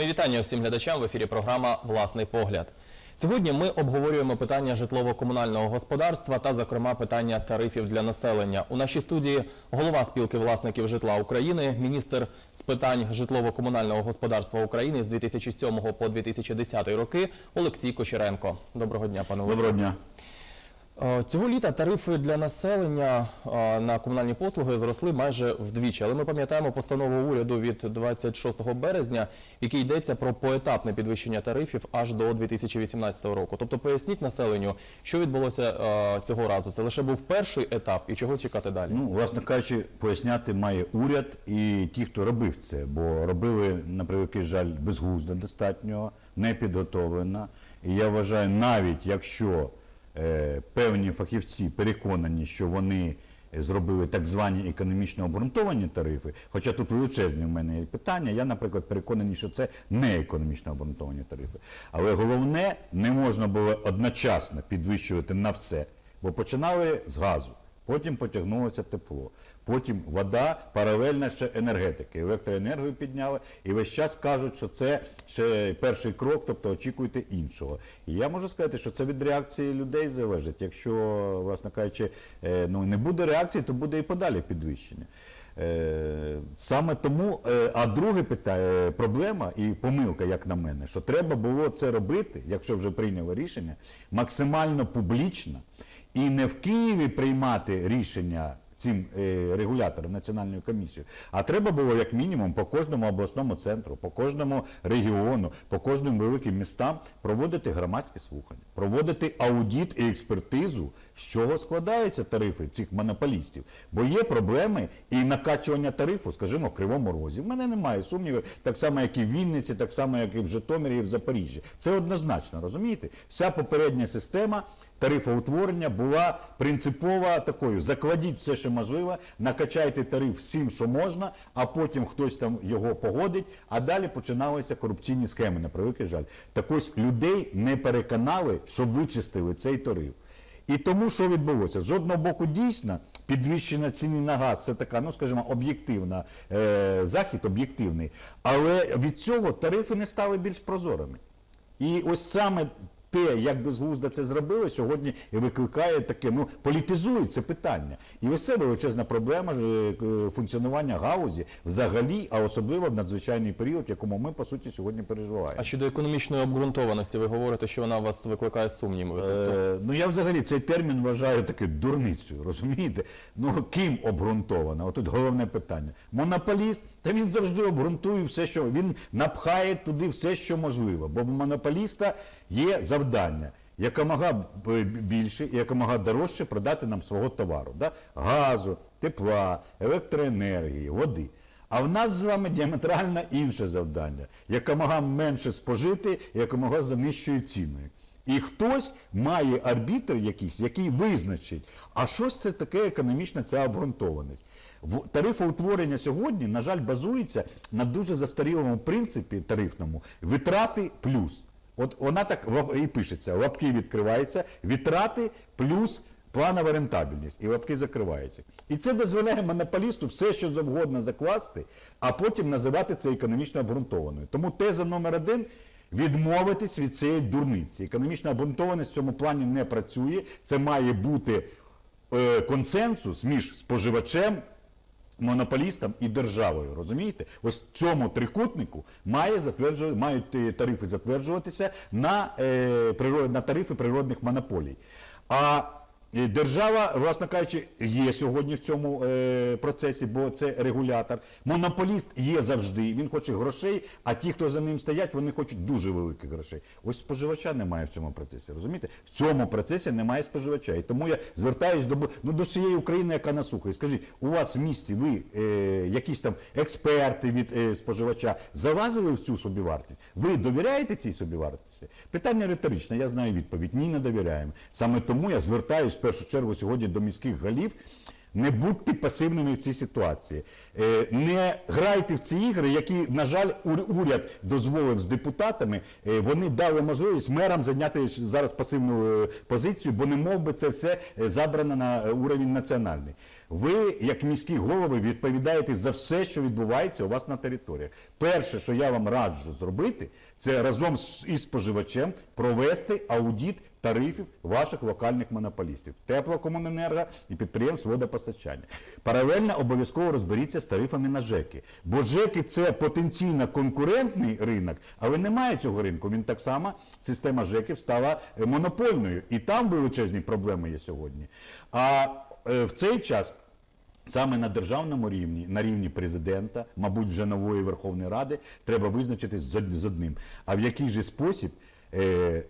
Мої вітання всім глядачам в ефірі програма Власний погляд. Сьогодні ми обговорюємо питання житлово-комунального господарства та, зокрема, питання тарифів для населення. У нашій студії голова спілки власників житла України, міністр з питань житлово-комунального господарства України з 2007 по 2010 роки Олексій Кочеренко. Доброго дня, пане Олексій. Доброго дня. Е, Цього літа тарифи для населення е, на комунальні послуги зросли майже вдвічі. Але ми пам'ятаємо постанову уряду від 26 березня, в якій йдеться про поетапне підвищення тарифів аж до 2018 року. Тобто поясніть населенню, що відбулося е, цього разу. Це лише був перший етап, і чого чекати далі? Ну, власне кажучи, поясняти має уряд і ті, хто робив це, бо робили, на превеликий жаль, безглуздо достатньо, не підготовлено. І я вважаю, навіть якщо певні фахівці переконані, що вони зробили так звані економічно обґрунтовані тарифи, хоча тут величезні в мене є питання, я, наприклад, переконаний, що це не економічно обґрунтовані тарифи. Але головне, не можна було одночасно підвищувати на все, бо починали з газу. Потім потягнулося тепло, потім вода, паралельно ще енергетики. Електроенергію підняли, і весь час кажуть, що це ще перший крок, тобто очікуйте іншого. І я можу сказати, що це від реакції людей залежить. Якщо, власне кажучи, е, ну не буде реакції, то буде і подалі підвищення. Е, Саме тому, е, а друге питання, проблема і помилка, як на мене, що треба було це робити, якщо вже прийняло рішення, максимально публічно і не в Києві приймати рішення цим е, регулятором національною комісією, а треба було як мінімум по кожному обласному центру, по кожному регіону, по кожним великим містам проводити громадські слухання, проводити аудіт і експертизу, з чого складаються тарифи цих монополістів. Бо є проблеми і накачування тарифу, скажімо, в Кривому Розі. В мене немає сумнівів, так само, як і в Вінниці, так само, як і в Житомирі, і в Запоріжжі. Це однозначно, розумієте? Вся попередня система тарифоутворення була принципова такою. Закладіть все, що можливо, накачайте тариф всім, що можна, а потім хтось там його погодить, а далі починалися корупційні схеми, на превеликий жаль. Так ось людей не переконали, що вичистили цей тариф. І тому що відбулося? З одного боку, дійсно, підвищення ціни на газ це така, ну скажімо, об'єктивна е, захід, об'єктивний. Але від цього тарифи не стали більш прозорими. І ось саме те, як безглуздо це зробили, сьогодні і викликає таке, ну політизує це питання. І ось це величезна проблема е, функціонування гаузі взагалі, а особливо в надзвичайний період, якому ми по суті сьогодні переживаємо. А щодо економічної обґрунтованості, ви говорите, що вона вас викликає сумніви. Тобто, Е, ну я взагалі цей термін вважаю таки дурницею, розумієте? Ну ким обґрунтовано? Отут головне питання. Монополіст, та він завжди обґрунтує все, що він напхає туди все, що можливо. Бо в монополіста є завдання. Якомога більше і якомога дорожче продати нам свого товару, да? газу, тепла, електроенергії, води. А в нас з вами діаметрально інше завдання. Якомога менше спожити, якомога за нижчою ціною. І хтось має арбітр якийсь, який визначить, а що це таке економічна ця обґрунтованість. Тарифоутворення сьогодні, на жаль, базується на дуже застарілому принципі тарифному витрати плюс. От вона так і пишеться, лапки відкриваються, витрати плюс планова рентабельність, і лапки закриваються. І це дозволяє монополісту все, що завгодно закласти, а потім називати це економічно обґрунтованою. Тому теза номер один відмовитись від цієї дурниці. Економічна обґрунтованість в цьому плані не працює. Це має бути е, консенсус між споживачем, монополістам і державою. Розумієте? Ось цьому трикутнику має затверджувати, мають тарифи затверджуватися на, е, природ, на тарифи природних монополій. А держава, власне кажучи, є сьогодні в цьому е, процесі, бо це регулятор. Монополіст є завжди. Він хоче грошей, а ті, хто за ним стоять, вони хочуть дуже великих грошей. Ось споживача немає в цьому процесі. Розумієте? В цьому процесі немає споживача. І тому я звертаюсь до ну, до всієї України, яка нас слухає. Скажіть, у вас в місті ви е, якісь там експерти від е, споживача залазили в цю собівартість? Ви довіряєте цій собівартості? Питання риторичне, я знаю відповідь. Ні, не довіряємо. Саме тому я звертаюсь першу чергу сьогодні до міських голів. Не будьте пасивними в цій ситуації. Е, Не грайте в ці ігри, які, на жаль, уряд дозволив з депутатами. Е, Вони дали можливість мерам зайняти зараз пасивну е, позицію, бо не мов би це все забрано на уровень національний. Ви, як міські голови, відповідаєте за все, що відбувається у вас на територіях. Перше, що я вам раджу зробити, це разом із споживачем провести аудіт тарифів ваших локальних монополістів теплокомуненерго і підприємств водопостачання. Паралельно обов'язково розберіться з тарифами на ЖЕКи. Бо ЖЕКи це потенційно конкурентний ринок, але немає цього ринку. Він так само, система ЖЕКів стала е, монопольною. І там величезні проблеми є сьогодні. А в цей час Саме на державному рівні, на рівні президента, мабуть, вже нової Верховної Ради, треба визначитись з од- з одним. А в який же спосіб е, е,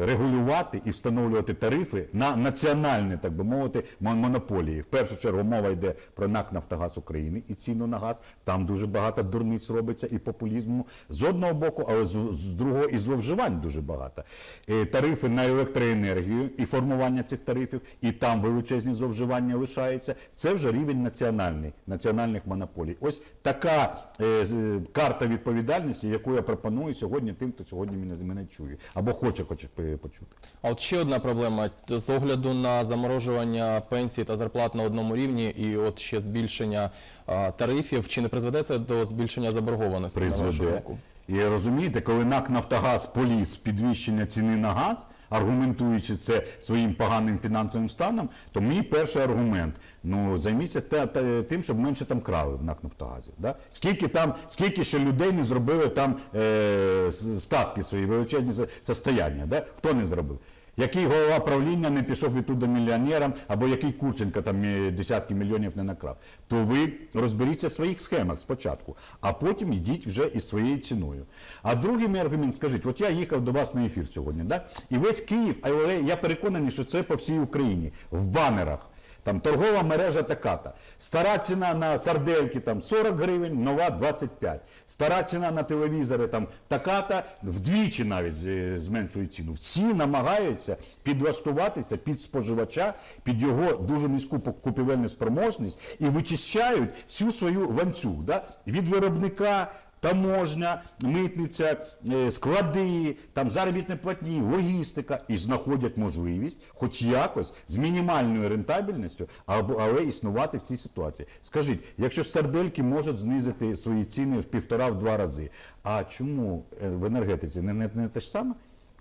регулювати і встановлювати тарифи на національні, так би мовити, монополії. В першу чергу мова йде про НАК Нафтогаз України і ціну на газ. Там дуже багато дурниць робиться і популізму з одного боку, але з, другого і зловживань дуже багато. Е, тарифи на електроенергію і формування цих тарифів, і там величезні зловживання лишаються. Це вже рівень національний, національних монополій. Ось така е, е, карта відповідальності, яку я пропоную сьогодні тим, хто сьогодні мене, мене чує або хоче, хоче е, почути. А от ще одна проблема з огляду на заморожування пенсій та зарплат на одному рівні, і от ще збільшення а, тарифів. Чи не призведе це до збільшення заборгованості? на вашу призведе. І розумієте, коли НАК Нафтогаз поліз підвищення ціни на газ, аргументуючи це своїм поганим фінансовим станом, то мій перший аргумент: ну займіться та, та, тим, щоб менше там крали в НАК Нафтогазі. Да? Скільки там, скільки ще людей не зробили там е, статки свої, величезні состояння, да? хто не зробив? Який голова правління не пішов відтуда мільйонером, або який Курченко там е, десятки мільйонів не накрав, то ви розберіться в своїх схемах спочатку, а потім йдіть вже із своєю ціною. А другий мій аргумент, скажіть, от я їхав до вас на ефір сьогодні, да? і весь Київ, але я переконаний, що це по всій Україні, в банерах. Там торгова мережа така-то. Стара ціна на сардельки там 40 гривень, нова 25. Стара ціна на телевізори там така-то, вдвічі навіть зменшують ціну. Всі намагаються підлаштуватися під споживача, під його дуже низьку купівельну спроможність і вичищають всю свою ланцюг да? від виробника. Таможня, митниця, е, склади, там заробітні платні, логістика і знаходять можливість, хоч якось з мінімальною рентабельністю, або але існувати в цій ситуації. Скажіть, якщо сардельки можуть знизити свої ціни в півтора-в два рази, а чому е, в енергетиці не, не, не те ж саме?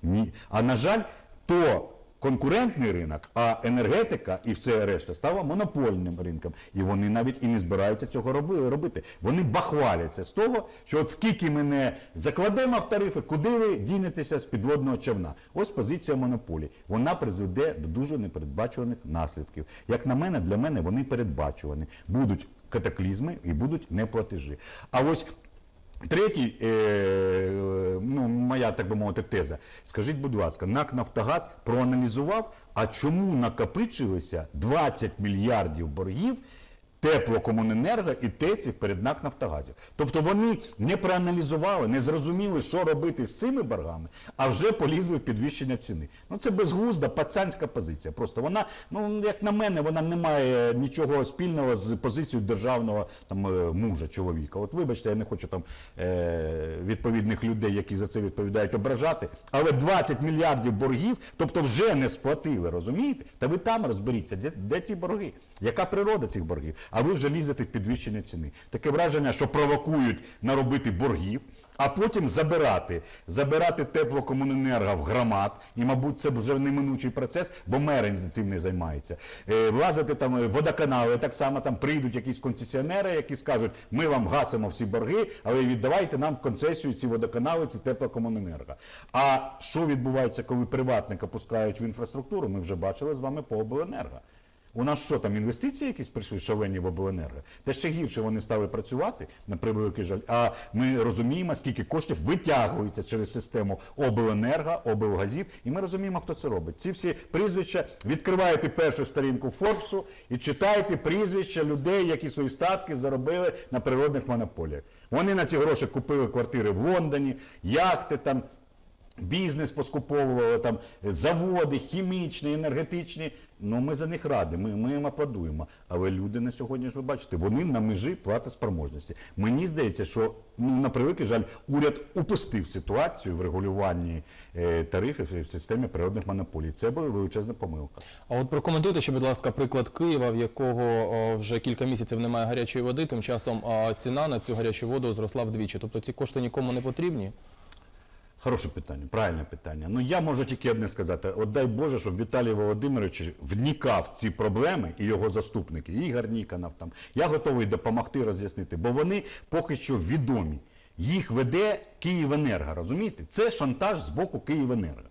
Ні. А на жаль, то конкурентний ринок, а енергетика і все решта стала монопольним ринком. І вони навіть і не збираються цього роби- робити. Вони бахваляться з того, що от скільки ми не закладемо в тарифи, куди ви дінетеся з підводного човна. Ось позиція монополії. Вона призведе до дуже непередбачуваних наслідків. Як на мене, для мене вони передбачувані. Будуть катаклізми і будуть неплатежі. А ось Третій, е, ну, моя, так би мовити, теза. Скажіть, будь ласка, НАК Нафтогаз проаналізував, а чому накопичилося 20 мільярдів боргів теплокомуненерго і ТЕЦів перед НАК Нафтогазів. Тобто вони не проаналізували, не зрозуміли, що робити з цими боргами, а вже полізли в підвищення ціни. Ну це безглузда, пацанська позиція. Просто вона, ну як на мене, вона не має нічого спільного з позицією державного там е, мужа, чоловіка. От вибачте, я не хочу там е, відповідних людей, які за це відповідають, ображати. Але 20 мільярдів боргів, тобто вже не сплатили, розумієте? Та ви там розберіться, де, де ті борги? Яка природа цих боргів? А ви вже лізете в підвищення ціни. Таке враження, що провокують наробити боргів, а потім забирати, забирати теплокомуненерго в громад, і, мабуть, це вже неминучий процес, бо мери цим не займаються. Е, влазити там е, водоканали, так само там прийдуть якісь концесіонери, які скажуть, ми вам гасимо всі борги, але віддавайте нам в концесію ці водоканали, ці теплокомуненерго. А що відбувається, коли приватника пускають в інфраструктуру, ми вже бачили з вами по обленерго. У нас що там інвестиції якісь прийшли шалені в обленерго? Те ще гірше вони стали працювати на превеликий жаль. А ми розуміємо, скільки коштів витягується через систему обленерго, облгазів, і ми розуміємо, хто це робить. Ці всі прізвища відкриваєте першу сторінку Форбсу і читаєте прізвища людей, які свої статки заробили на природних монополіях. Вони на ці гроші купили квартири в Лондоні, яхти там. Бізнес поскуповували там заводи, хімічні, енергетичні. Ну ми за них раді, ми, ми їм аплодуємо. Але люди на сьогодні ж ви бачите, вони на межі платоспроможності. Мені здається, що ну на превеликий жаль, уряд упустив ситуацію в регулюванні е, тарифів в системі природних монополій. Це була величезна помилка. А от прокоментуйте ще, будь ласка, приклад Києва, в якого о, вже кілька місяців немає гарячої води. Тим часом а, ціна на цю гарячу воду зросла вдвічі. Тобто ці кошти нікому не потрібні. Хороше питання, правильне питання. Ну я можу тільки одне сказати: от дай Боже, щоб Віталій Володимирович вникав ці проблеми і його заступники, Ігор Ніконов там. Я готовий допомогти роз'яснити, бо вони поки що відомі. Їх веде Київенерго, розумієте? Це шантаж з боку Київенерго.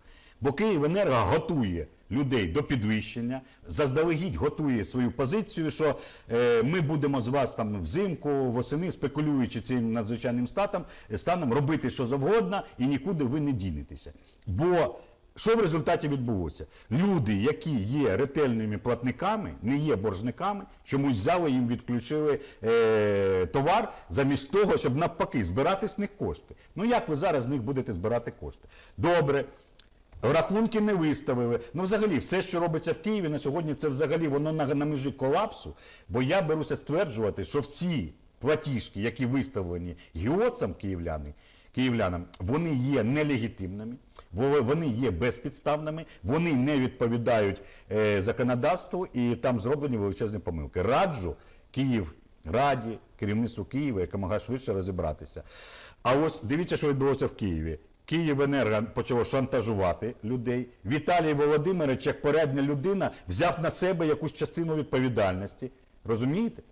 Бо Київенерго готує людей до підвищення, заздалегідь готує свою позицію, що е, ми будемо з вас там взимку, восени, спекулюючи цим надзвичайним статом, станом робити що завгодно і нікуди ви не дінетеся. Бо що в результаті відбулося? Люди, які є ретельними платниками, не є боржниками, чомусь взяли їм відключили е, товар замість того, щоб навпаки збирати з них кошти. Ну як ви зараз з них будете збирати кошти? Добре. Рахунки не виставили. Ну, взагалі, все, що робиться в Києві на сьогодні, це взагалі воно на, на межі колапсу. Бо я беруся стверджувати, що всі платіжки, які виставлені гіоцам київляни, київлянам, вони є нелегітимними, вони є безпідставними, вони не відповідають е, законодавству і там зроблені величезні помилки. Раджу Київ Раді, керівництву Києва якомога швидше розібратися. А ось дивіться, що відбулося в Києві. Київенерго почало шантажувати людей. Віталій Володимирович, як порядна людина, взяв на себе якусь частину відповідальності. Розумієте?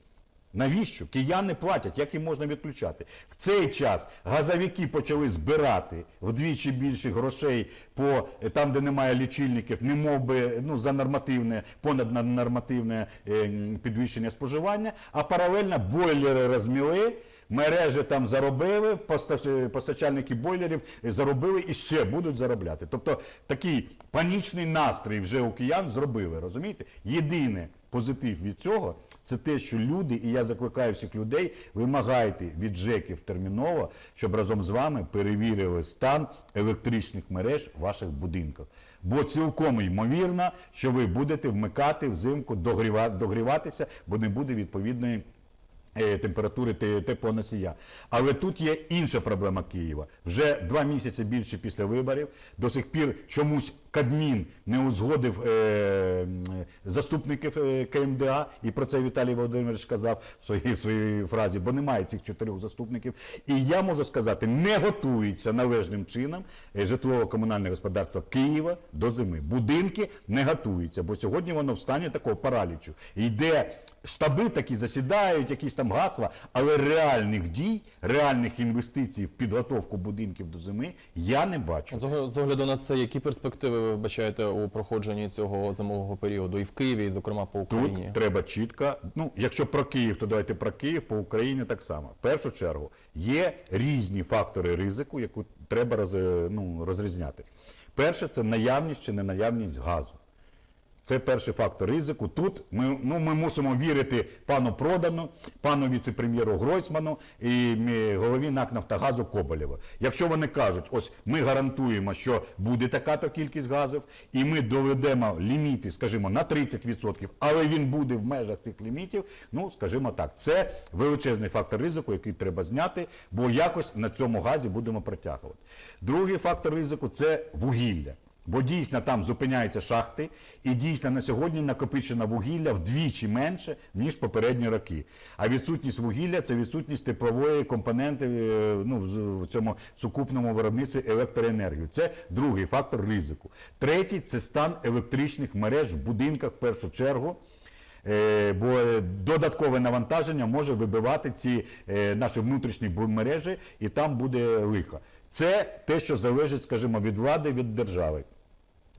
Навіщо? Кияни платять, як їм можна відключати? В цей час газовики почали збирати вдвічі більше грошей по е, там, де немає лічильників, не мов би ну, за нормативне, понаднормативне е, підвищення споживання, а паралельно бойлери розміли. Мережі там заробили, поста- постачальники бойлерів заробили і ще будуть заробляти. Тобто такий панічний настрій вже у киян зробили, розумієте? Єдине позитив від цього це те, що люди, і я закликаю всіх людей, вимагайте від ЖЕКів терміново, щоб разом з вами перевірили стан електричних мереж в ваших будинках. Бо цілком ймовірно, що ви будете вмикати взимку, догріва- догріватися, бо не буде відповідної температури теплоносія. Але тут є інша проблема Києва. Вже два місяці більше після виборів. До сих пір чомусь Кабмін не узгодив е, заступників е, КМДА, і про це Віталій Володимирович сказав в своїй, своїй фразі, бо немає цих чотирьох заступників. І я можу сказати, не готується належним чином е, житлово-комунальне господарство Києва до зими. Будинки не готуються, бо сьогодні воно в стані такого паралічу. Йде штаби такі засідають, якісь там гасла, але реальних дій, реальних інвестицій в підготовку будинків до зими я не бачу. З огляду- на це, які перспективи ви вбачаєте у проходженні цього зимового періоду і в Києві, і зокрема по Україні? Тут треба чітко. Ну, якщо про Київ, то давайте про Київ, по Україні так само. В першу чергу є різні фактори ризику, яку треба роз, ну, розрізняти. Перше це наявність чи не наявність газу. Це перший фактор ризику. Тут ми, ну, ми мусимо вірити пану Продану, пану віце-прем'єру Гройсману і голові НАК Нафтогазу Коболєва. Якщо вони кажуть, ось ми гарантуємо, що буде така-то кількість газів, і ми доведемо ліміти, скажімо, на 30%, але він буде в межах цих лімітів, ну, скажімо так, це величезний фактор ризику, який треба зняти, бо якось на цьому газі будемо притягувати. Другий фактор ризику це вугілля. Бо дійсно там зупиняються шахти, і дійсно на сьогодні накопичено вугілля вдвічі менше, ніж попередні роки. А відсутність вугілля це відсутність теплової компоненти е, ну, в цьому сукупному виробництві електроенергії. Це другий фактор ризику. Третій це стан електричних мереж в будинках в першу чергу. Е, Бо е, додаткове навантаження може вибивати ці наші внутрішні мережі, і там буде лихо. Це те, що залежить, скажімо, від влади, від держави.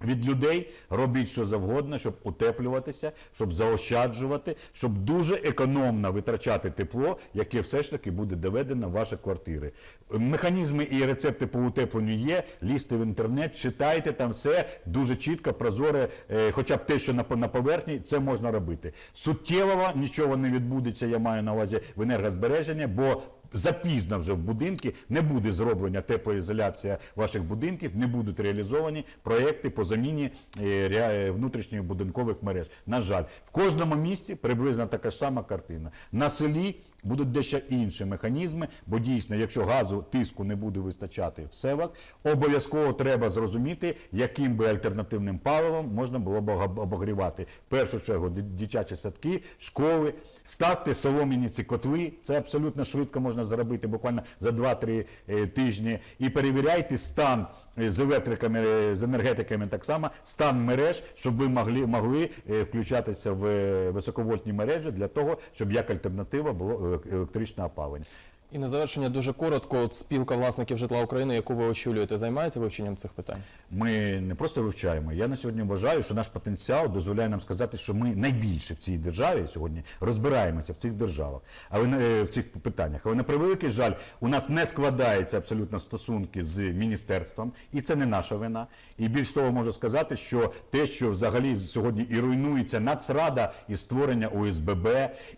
Від людей робіть що завгодно, щоб утеплюватися, щоб заощаджувати, щоб дуже економно витрачати тепло, яке все ж таки буде доведено в ваші квартири. Механізми і рецепти по утепленню є. Лізьте в інтернет, читайте там все дуже чітко, прозоре, е, хоча б те, що на, по- на поверхні, це можна робити. Суттєвого нічого не відбудеться, я маю на увазі в енергозбереження, бо запізно вже в будинки, не буде зроблена теплоізоляція ваших будинків, не будуть реалізовані проекти по заміні е, внутрішніх будинкових мереж. На жаль, в кожному місті приблизно така ж сама картина. На селі будуть дещо інші механізми, бо дійсно, якщо газу тиску не буде вистачати в селах, обов'язково треба зрозуміти, яким би альтернативним паливом можна було б об- обогрівати. В першу чергу дитячі садки, школи, ставте солом'яні ці котли. Це абсолютно швидко можна зробити, буквально за 2-3 е, тижні. І перевіряйте стан е, з електриками, е, з енергетиками так само, стан мереж, щоб ви могли, могли включатися в високовольтні мережі для того, щоб як альтернатива було електричне опалення. І на завершення дуже коротко. От спілка власників житла України, яку ви очолюєте, займається вивченням цих питань? Ми не просто вивчаємо. Я на сьогодні вважаю, що наш потенціал дозволяє нам сказати, що ми найбільше в цій державі сьогодні розбираємося в цих державах, але в цих питаннях. Але на превеликий жаль, у нас не складаються абсолютно стосунки з міністерством, і це не наша вина. І більш того, можу сказати, що те, що взагалі сьогодні і руйнується Нацрада і створення ОСББ,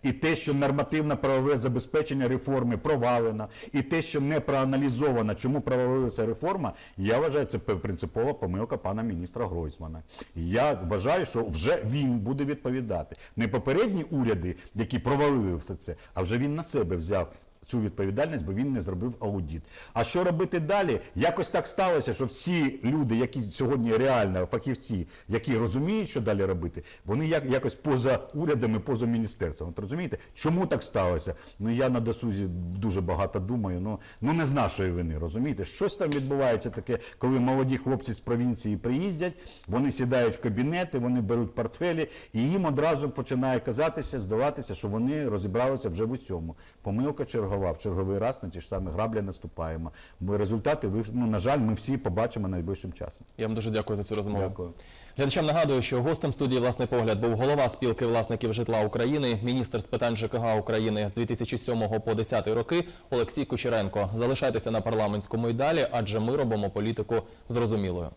і те, що нормативно правове забезпечення реформи провалено, і те, що не проаналізовано, чому провалилася реформа, я вважаю, це принципова помилка пана міністра Гройсмана. Я вважаю, що вже він буде відповідати. Не попередні уряди, які провалили все це, а вже він на себе взяв. Цю відповідальність, бо він не зробив аудіт. А що робити далі? Якось так сталося, що всі люди, які сьогодні реально фахівці, які розуміють, що далі робити, вони як, якось поза урядами, поза міністерством. От розумієте, чому так сталося? Ну я на досузі дуже багато думаю. Ну, ну не з нашої вини, розумієте? Щось там відбувається таке, коли молоді хлопці з провінції приїздять, вони сідають в кабінети, вони беруть портфелі, і їм одразу починає казатися, здаватися, що вони розібралися вже в усьому. Помилка чергова. В черговий раз на ті ж самі граблі наступаємо. Бо результати ви ну, на жаль, ми всі побачимо найближчим часом. Я вам дуже дякую за цю розмову. Дякую. Глядачам нагадую, що гостем студії власний погляд був голова спілки власників житла України, міністр з питань ЖКГ України з 2007 по 2010 роки Олексій Кучеренко. Залишайтеся на парламентському й далі, адже ми робимо політику зрозумілою.